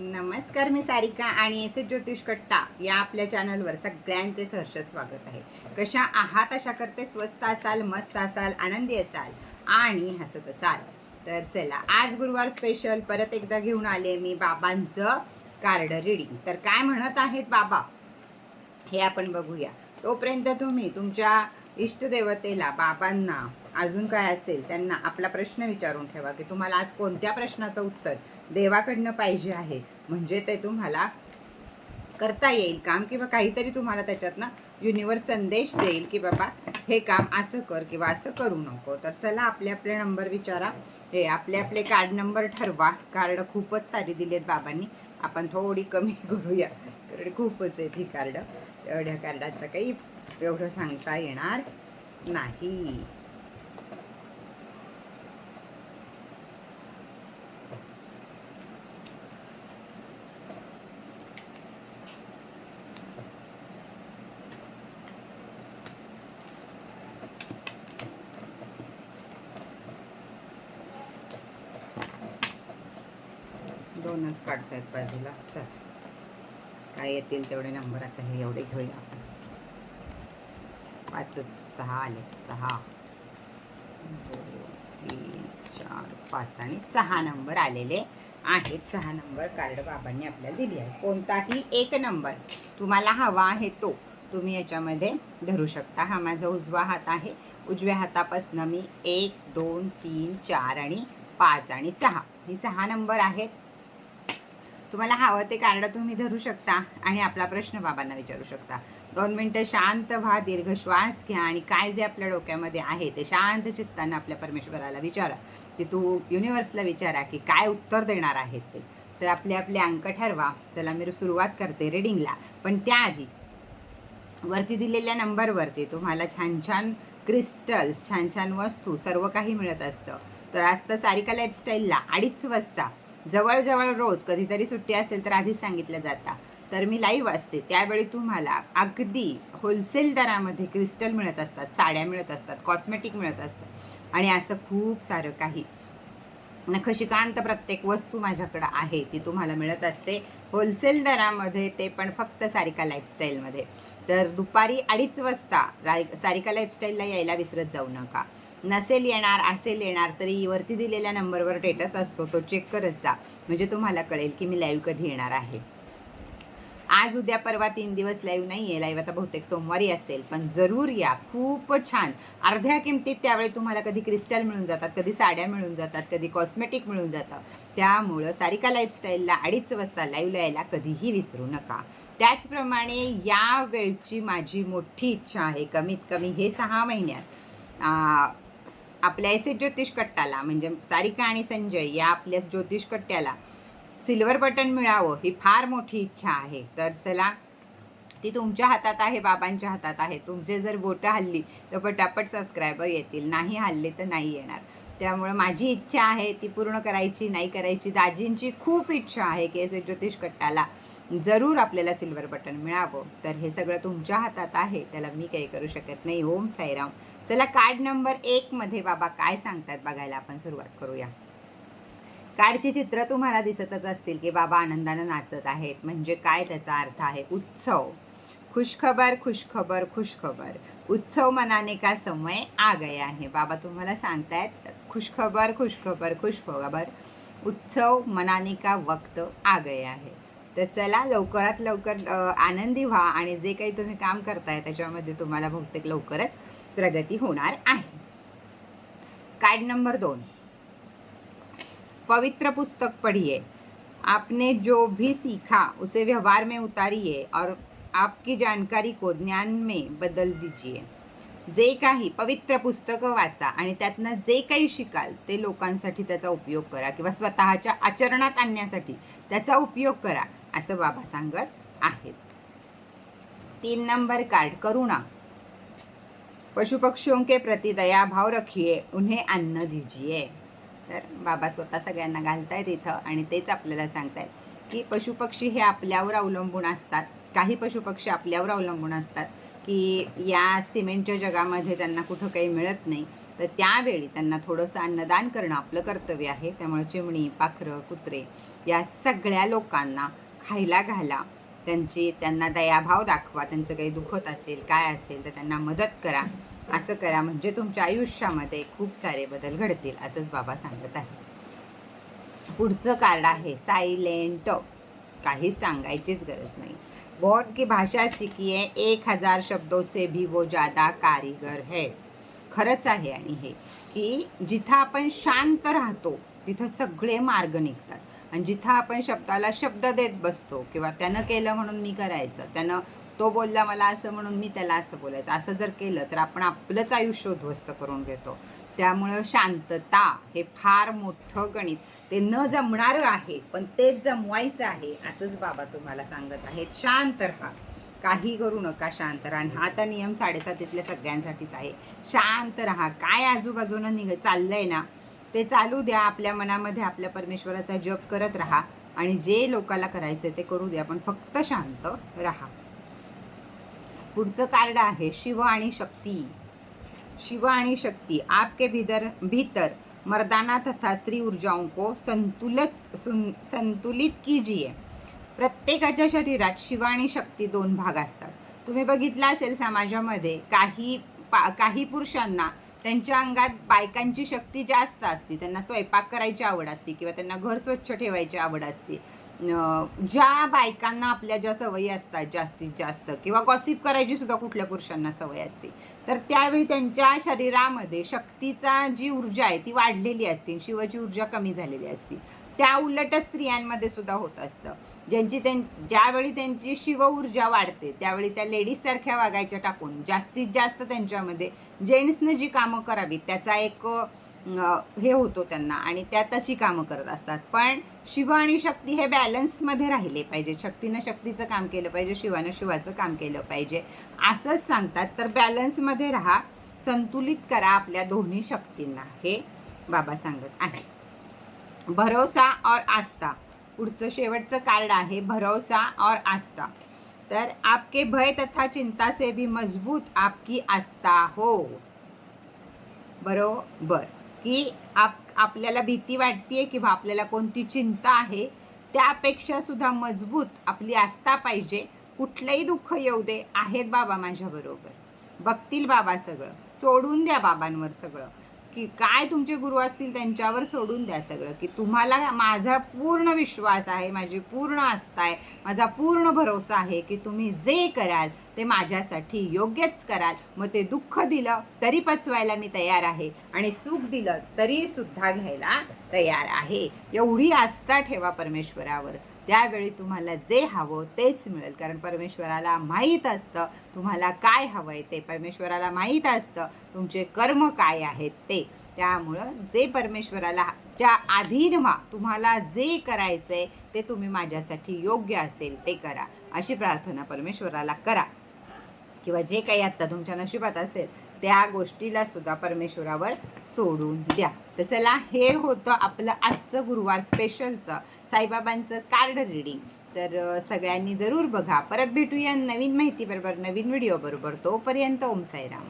नमस्कार मी सारिका आणि S S ज्योतिष कट्टा या आपल्या चॅनलवर सगळ्यांचे सहर्ष स्वागत आहे. कशा आहात अशा करते स्वस्त असाल मस्त असाल आनंदी असाल आणि हसत असाल. तर चला आज गुरुवार स्पेशल परत एकदा घेऊन आले मी बाबांचं कार्ड रिडिंग तर काय म्हणत आहेत बाबा? हे आपण बघूया. तोपर्यंत तुम्ही तुमच्या इष्टदेवतेला बाबांना अजून काय असेल त्यांना आपला प्रश्न विचारून ठेवा की तुम्हाला आज कोणत्या प्रश्नाचं उत्तर देवाकडनं पाहिजे आहे. म्हणजे ते तुम्हाला करता येईल काम किंवा काहीतरी तुम्हाला त्याच्यातनं युनिवर्स संदेश देईल की बाबा हे काम असं कर किंवा असं करू नको. तर चला आपले आपले नंबर विचारा. हे आपले आपले कार्ड नंबर ठरवा. कार्ड खूपच सारी दिलेत बाबांनी. आपण थोडी कमी करूया. कारण खूपच आहेत ही कार्ड एवढ्या कार्डाचं काही एवढं सांगता येणार नाही. दोनच काढतायत बाजूला. चल. काय येतील तेवढे नंबर आता हे एवढे घेऊया आपण. पाचच सहा आले. सहा. तीन चार पाच आणि सहा नंबर आलेले आहेत. सहा नंबर कार्ड बाबांनी आपल्याला दिली आहे. कोणताही एक नंबर तुम्हाला हवा आहे तो तुम्ही याच्यामध्ये धरू शकता. हा माझा उजवा हात आहे. उजव्या हातापासनं मी एक दोन तीन चार आणि पाच आणि सहा. हे सहा नंबर आहेत. तुम्हाला हवं ते कार्ड तुम्ही धरू शकता आणि आपला प्रश्न बाबांना विचारू शकता. दोन मिनटं शांत व्हा दीर्घ श्वास घ्या आणि काय जे आपल्या डोक्यामध्ये आहे ते शांत चित्तानं आपल्या परमेश्वराला विचारा. की तू युनिवर्सला विचारा की काय उत्तर देणार आहेत ते. तर आपले आपले अंक ठरवा. चला मी सुरुवात करते रिडिंगला पण त्याआधी वरती दिलेल्या नंबरवरती तुम्हाला छान छान क्रिस्टल्स छान छान वस्तू सर्व काही मिळत असतं. तर आज तर सारिका लाईफस्टाईलला अडीच वाजता. जवळजवळ रोज कधीतरी सुट्टी असेल तर आधीच सांगितलं जाता. तर मी लाईव्ह असते. त्यावेळी तुम्हाला अगदी होलसेल दरामध्ये क्रिस्टल मिळत असतात साड्या मिळत असतात कॉस्मेटिक मिळत असतात. आणि असं खूप सारं काही. नखशिकांत प्रत्येक वस्तू माझ्याकडं आहे ती तुम्हाला मिळत असते. होलसेल दरामध्ये ते पण फक्त सारिका लाईफस्टाईलमध्ये तर दुपारी अडीच वाजता राय सारिका लाईफस्टाईलला यायला विसरत जाऊ नका. नसेल येणार असेल येणार तरी वरती दिलेल्या नंबरवर स्टेटस असतो तो चेक करत जा. म्हणजे तुम्हाला कळेल की मी लाईव्ह कधी येणार आहे. आज उद्या परवा तीन दिवस लाईव्ह नाही आहे लाईव्ह आता बहुतेक सोमवारी असेल. पण जरूर या. खूप छान. अर्ध्या किमतीत त्यावेळी तुम्हाला कधी क्रिस्टल मिळून जातात कधी साड्या मिळून जातात कधी कॉस्मेटिक मिळून जातं. त्यामुळं सारिका लाईफस्टाईलला अडीच वाजता लाईव्ह यायला कधीही विसरू नका. त्याचप्रमाणे या वेळची माझी मोठी इच्छा आहे. कमीत कमी हे सहा महिन्यात. आपल्या एस ज्योतिष कट्टाला म्हणजे सारिका आणि संजय या आपल्या ज्योतिष कट्ट्याला सिल्वर बटन मिळावं ही फार मोठी इच्छा आहे. तर चला ती तुमच्या हातात आहे बाबांच्या हातात आहे. तुमचे जर बोटं हल्ली तर पटापट सबस्क्रायबर येतील. नाही हल्ले तर नाही येणार. त्यामुळं माझी इच्छा आहे ती पूर्ण करायची नाही करायची दाजींची खूप इच्छा आहे की एस ज्योतिष कट्टाला जरूर आपल्याला सिल्वर बटन मिळावं. तर हे सगळं तुमच्या हातात आहे त्याला मी काही करू शकत नाही. ओम साईराम. चला कार्ड नंबर एकमध्ये बाबा काय सांगतात बघायला आपण सुरुवात करूया. कार्डची चित्र तुम्हाला दिसतच असतील की बाबा आनंदानं नाचत आहेत म्हणजे काय त्याचा अर्थ आहे? उत्सव. खुशखबर खुशखबर खुशखबर. उत्सव मनाने का समय आ गया आहे? बाबा तुम्हाला सांगतायत खुशखबर खुशखबर खुशखबर. उत्सव मनाने का वक्त आ गया आहे? तर चला लवकरात लवकर आनंदी व्हा आणि जे काही तुम्ही काम करताय त्याच्यामध्ये तुम्हाला बहुतेक लवकरच प्रगती होणार आहे. कार्ड नंबर दोन. पवित्र पुस्तक पढ़िए आपने जो भी सीखा उसे व्यवहार में उतारिए और आपकी जानकारी को ज्ञान में बदल दीजिए जे काही पवित्र पुस्तकं वाचा आणि त्यातनं जे काही शिकाल ते लोकांसाठी त्याचा उपयोग करा किंवा स्वतःच्या आचरणात आणण्यासाठी त्याचा उपयोग करा असं बाबा सांगत आहेत. तीन नंबर कार्ड करुणा. पशु पक्षियों के प्रति दया भाव रखिए उन्हें अन्न दीजिए तर बाबा स्वतः सगळ्यांना घालतायत इथं आणि तेच आपल्याला सांगतायत की पशुपक्षी हे आपल्यावर अवलंबून असतात. काही पशुपक्षी आपल्यावर अवलंबून असतात की या सिमेंटच्या जगामध्ये त्यांना कुठं काही मिळत नाही. तर त्यावेळी त्यांना थोडंसं अन्नदान करणं आपलं कर्तव्य आहे. त्यामुळे चिमणी पाखरं कुत्रे या सगळ्या लोकांना खायला घाला. त्यांची त्यांना दयाभाव दाखवा त्यांचं काही दुखत असेल काय असेल तर त्यांना मदत करा. असं करा म्हणजे तुमच्या आयुष्यामध्ये खूप सारे बदल घडतील असंच बाबा सांगत आहे पुढचं कार्ड आहे सायलेंट काहीच सांगायचीच गरज नाही. बोर्ड की भाषा सीखिए एक हजार शब्दों से भी वो ज़्यादा कारीगर है. खरंच आहे आणि हे की जिथं आपण शांत राहतो तिथं सगळे मार्ग निघतात. आणि जिथं आपण शब्दाला शब्द देत बसतो किंवा त्यानं केलं म्हणून मी करायचं त्यानं तो बोलला मला असं म्हणून मी त्याला असं बोलायचं असं जर केलं तर आपण आपलंच आयुष्य उद्ध्वस्त करून घेतो. त्यामुळं शांतता हे फार मोठं गणित. ते न जमणारं आहे पण तेच जमवायचं आहे असंच बाबा तुम्हाला सांगत आहेत. शांत राहा. काही करू नका शांत राहा. आणि हा तर नियम साडेसातीतल्या सगळ्यांसाठीच आहे. शांत राहा. काय आजूबाजूनं निघ चाललंय ना ते चालू द्या आपल्या मनामध्ये आपल्या परमेश्वराचा जप करत राहा आणि जे लोकाला करायचं ते करू द्या. पण फक्त शांत राहा. पुढचं कार्ड आहे शिव आणि शक्ती. शिव आणि शक्ती. आपके भीतर भीतर मर्दाना तथा स्त्री ऊर्जाओं को संतुलित सुन संतुलित कीजिए. प्रत्येकाच्या शरीरात शिव आणि शक्ती दोन भाग असतात. तुम्ही बघितलं असेल समाजामध्ये काही पा काही पुरुषांना त्यांच्या अंगात बायकांची शक्ती जास्त असते. त्यांना स्वयंपाक करायची आवड असते किंवा त्यांना घर स्वच्छ ठेवायची आवड असते. ज्या बायकांना आपल्या ज्या सवयी असतात जास्तीत जास्त किंवा गॉसिप करायची सुद्धा कुठल्या पुरुषांना सवय असते तर त्यावेळी त्यांच्या शरीरामध्ये शक्तीचा जी ऊर्जा आहे ती वाढलेली असते शिवाची ऊर्जा कमी झालेली असते. त्या उलटच स्त्रियांमध्ये सुद्धा होत असतं. ज्यांची त्यां ज्यावेळी त्यांची शिव ऊर्जा वाढते त्यावेळी त्या लेडीजसारख्या वागायच्या टाकून जास्तीत जास्त त्यांच्यामध्ये जेंट्सनं जी कामं करावीत त्याचा एक हे होतो त्यांना आणि त्या तशी कामं करत असतात. पण शिव आणि शक्ती हे बॅलन्समध्ये राहिले पाहिजे. शक्तीनं शक्तीचं काम केलं पाहिजे शिवानं शिवाचं काम केलं पाहिजे. असंच सांगतात. तर बॅलन्समध्ये राहा संतुलित करा आपल्या दोन्ही शक्तींना हे बाबा सांगत आहे भरोसा और आस्था. पुढचं शेवटचं कार्ड आहे भरोसा और आस्था. तर आपके भय तथा चिंता से भी मजबूत आपकी आस्था हो. बरोबर. की आप आपल्याला भीती वाटतेय किंवा आपल्याला कोणती चिंता आहे त्यापेक्षा सुद्धा मजबूत आपली आस्था पाहिजे. कुठलंही दुःख येऊ दे आहेत बाबा माझ्याबरोबर बघतील बाबा सगळं. सोडून द्या बाबांवर सगळं. की काय तुमचे गुरु असतील त्यांच्यावर सोडून द्या सगळं. की तुम्हाला माझा पूर्ण विश्वास आहे माझी पूर्ण आस्था आहे माझा पूर्ण भरोसा आहे की तुम्ही जे कराल ते माझ्यासाठी योग्यच कराल. मग ते दुःख दिलं तरी पचवायला मी तयार आहे आणि सुख दिलं तरी सुद्धा घ्यायला तयार आहे. एवढी आस्था ठेवा परमेश्वरावर. त्यावेळी तुम्हाला जे हवं तेच मिळेल. कारण परमेश्वराला माहीत असतं तुम्हाला काय हवं आहे ते. परमेश्वराला माहीत असतं तुमचे कर्म काय आहेत ते. त्यामुळं जे परमेश्वराला ज्या अधीन व्हा तुम्हाला जे करायचं आहे ते तुम्ही माझ्यासाठी योग्य असेल ते करा. अशी प्रार्थना परमेश्वराला करा. किंवा जे काही आत्ता तुमच्या नशिबात असेल त्या गोष्टीला सुद्धा परमेश्वरावर सोडून द्या. तर चला हे होतं आपलं आजचं गुरुवार स्पेशलचं साईबाबांचं कार्ड रिडिंग तर सगळ्यांनी जरूर बघा. परत भेटूया नवीन माहितीबरोबर नवीन व्हिडिओ बरोबर. तोपर्यंत ओम साईराम.